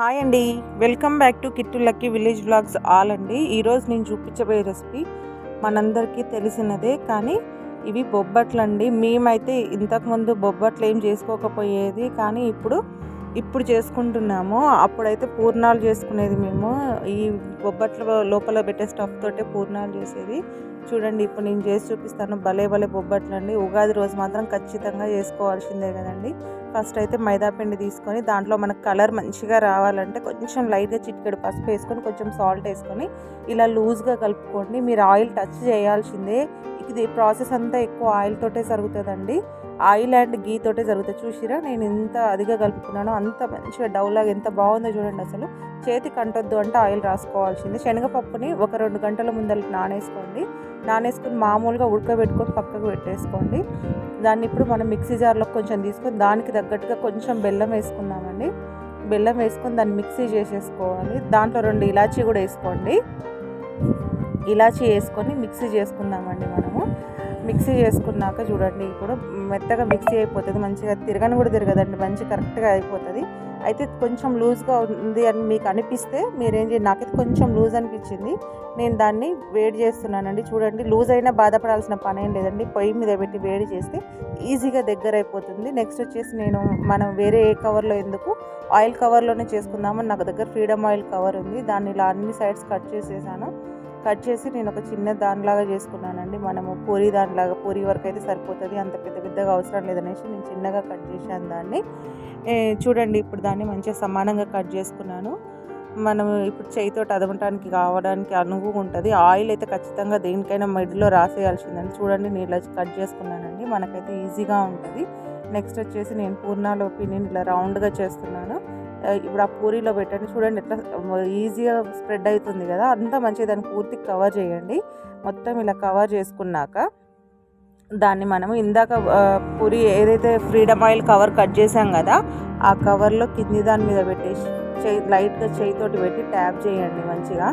Hi అండి. Welcome back to Kittu lucky village blogs all అండి. ఈరోజు నేను చూపించబోయే రెసిపీ మనందరికీ తెలిసినదే కానీ ఇవి బొబ్బట్లు అండి మేమైతే ఇంతకుముందు బొబ్బట్లు ఏం చేసుకోకపోయేది కానీ ఇప్పుడు ఇప్పుడు చేసుకుంటున్నాము అప్పుడైతే పూర్ణాలు చేసుకునేది మేము. ఈ బొబ్బట్ల లోపల పెట్టే స్టఫ్ తోటే పూర్ణాలు చేసేది. చూడండి ఇప్పుడు నేను చేసి చూపిస్తాను. భలే భలే బొబ్బట్లు అండి ఉగాది రోజు మాత్రం ఖచ్చితంగా చేసుకోవాల్సిందే కదండి. ఫస్ట్ అయితే మైదాపిండి తీసుకొని దాంట్లో మనకు కలర్ మంచిగా రావాలంటే కొంచెం లైట్గా చిటికెడు పసుపు వేసుకొని కొంచెం సాల్ట్ వేసుకొని ఇలా లూజ్గా కలుపుకోండి. మీరు ఆయిల్ టచ్ చేయాల్సిందే. ఇది ప్రాసెస్ అంతా ఎక్కువ ఆయిల్ తోటే జరుగుతుందండి ఆయిల్ అండ్ గీ తోటే జరుగుతుంది చూసిరా? నేను ఎంత అదిగా కలుపుకున్నానో అంత మంచిగా డౌలాగా ఎంత బాగుందో చూడండి అసలు. చేతి కంటొద్దు అంటే ఆయిల్ రాసుకోవాల్సింది. శనగపప్పుని ఒక రెండు గంటల ముందర నానేసుకోండి. నానేసుకుని మామూలుగా ఉడకబెట్టుకొని పక్కకు పెట్టేసుకోండి. దాన్ని ఇప్పుడు మనం మిక్సీ జార్లో కొంచెం తీసుకొని దానికి తగ్గట్టుగా కొంచెం బెల్లం వేసుకుందామండి. బెల్లం వేసుకొని దాన్ని మిక్సీ చేసేసుకోవాలి. దాంట్లో రెండు ఇలాచీ కూడా వేసుకోండి. ఇలాచీ వేసుకొని మిక్సీ చేసుకుందామండి మనము. మిక్సీ చేసుకున్నాక చూడండి ఇప్పుడు మెత్తగా మిక్సీ అయిపోతుంది మంచిగా తిరగని కూడా తిరగదండి మంచి కరెక్ట్గా అయిపోతుంది. అయితే కొంచెం లూజ్గా ఉంది అని మీకు అనిపిస్తే మీరేం చేయండి నాకైతే కొంచెం లూజ్ అనిపించింది నేను దాన్ని వేడి చేస్తున్నానండి. చూడండి లూజ్ అయినా బాధపడాల్సిన పని ఏం లేదండి పొయ్యి మీద పెట్టి వేడి చేస్తే ఈజీగా దగ్గర అయిపోతుంది. నెక్స్ట్ వచ్చేసి నేను మనం వేరే ఏ కవర్లో ఎందుకు ఆయిల్ కవర్లోనే చేసుకుందామని నాకు దగ్గర ఫ్రీడమ్ ఆయిల్ కవర్ ఉంది దాన్ని ఇలా అన్ని సైడ్స్ కట్ చేసేసాను. కట్ చేసి నేను ఒక చిన్న దానిలాగా చేసుకున్నానండి. మనము పూరి దానిలాగా పూరి వరకు అయితే సరిపోతుంది. అంత పెద్ద పెద్దగా అవసరం లేదనేసి నేను చిన్నగా కట్ చేశాను దాన్ని. చూడండి ఇప్పుడు దాన్ని మంచిగా సమానంగా కట్ చేసుకున్నాను. మనం ఇప్పుడు చేయితో అదమటానికి కావడానికి అనువుగా ఉంటుంది. ఆయిల్ అయితే ఖచ్చితంగా దేనికైనా మిడిలో రాసేయాల్సిందండి. చూడండి నేను ఇలా కట్ చేసుకున్నానండి. మనకైతే ఈజీగా ఉంటుంది. నెక్స్ట్ వచ్చేసి నేను పూర్ణాల పిండిని ఇలా రౌండ్గా చేస్తున్నాను. ఇప్పుడు ఆ పూరీలో పెట్టండి. చూడండి ఎట్లా ఈజీగా స్ప్రెడ్ అవుతుంది కదా. అంత మంచిగా దాన్ని పూర్తి కవర్ చేయండి. మొత్తం ఇలా కవర్ చేసుకున్నాక దాన్ని మనము ఇందాక పూరి ఏదైతే ఫ్రీడమ్ ఆయిల్ కవర్ కట్ చేసాం కదా ఆ కవర్లో కింది దాని మీద పెట్టేసి చేయి లైట్గా చేయితోటి పెట్టి ట్యాప్ చేయండి మంచిగా.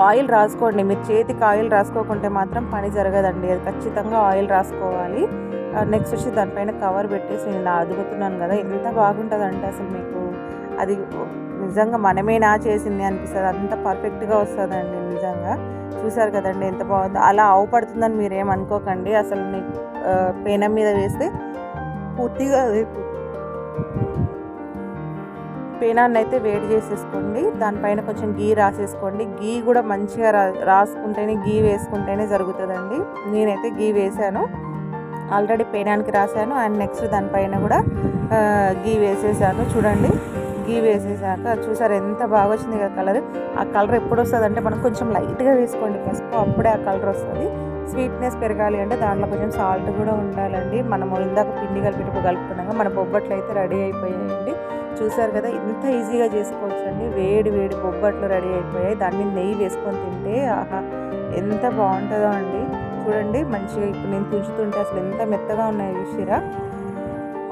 ఆయిల్ రాసుకోండి. మీరు చేతికి ఆయిల్ రాసుకోకుంటే మాత్రం పని జరగదండి. అది ఖచ్చితంగా ఆయిల్ రాసుకోవాలి. నెక్స్ట్ వచ్చి దానిపైన కవర్ పెట్టేసి నేను అదుగుతున్నాను కదా. ఎంత బాగుంటుందంటే అసలు మీకు. అది నిజంగా మనమేనా చేసింది అనిపిస్తుంది. అంత పర్ఫెక్ట్గా వస్తుందండి నిజంగా. చూసారు కదండి ఎంత బాగుందో. అలా అవపడుతుందని మీరు ఏమనుకోకండి అసలు పేనం మీద వేస్తే పూర్తిగా పేనాన్ని అయితే వేడి చేసేసుకోండి. దానిపైన కొంచెం గీ రాసేసుకోండి. గీ కూడా మంచిగా రా రాసుకుంటేనే గీ వేసుకుంటేనే జరుగుతుందండి. నేనైతే గీ వేసాను. ఆల్రెడీ పేనానికి రాశాను. అండ్ నెక్స్ట్ దానిపైన కూడా గీ వేసేసాను. చూడండి. గీ వేసేసాక చూసారు ఎంత బాగా వచ్చింది కదా కలర్. ఆ కలర్ ఎప్పుడు వస్తుంది అంటే మనం కొంచెం లైట్గా వేసుకోండి. పసుపు అప్పుడే ఆ కలర్ వస్తుంది. స్వీట్నెస్ పెరగాలి అంటే దాంట్లో కొంచెం సాల్ట్ కూడా ఉండాలండి. మనం ఇందాక పిండి కలిపి కలుపుకున్నాక మన బొబ్బట్లు అయితే రెడీ అయిపోయాయండి. చూసారు కదా ఇంత ఈజీగా చేసుకోవచ్చు అండి. వేడి వేడి బొబ్బట్లు రెడీ అయిపోయాయి. దాన్ని నెయ్యి వేసుకొని తింటే ఆహా ఎంత బాగుంటుందో అండి. చూడండి మంచిగా ఇప్పుడు నేను తుంచుతుంటే అసలు ఎంత మెత్తగా ఉన్నాయి చూసిరా.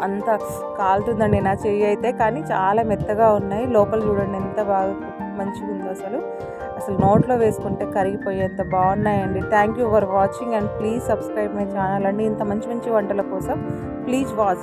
అంత కాలుతుందండి నా చెయ్యి అయితే కానీ చాలా మెత్తగా ఉన్నాయి. లోపల చూడండి ఎంత బాగా మంచిగా ఉందో అసలు. అసలు నోట్లో వేసుకుంటే కరిగిపోయేంత బాగున్నాయండి. Thank you for watching and please subscribe my channel అండి. ఇంత మంచి మంచి వంటల కోసం ప్లీజ్ వాచ్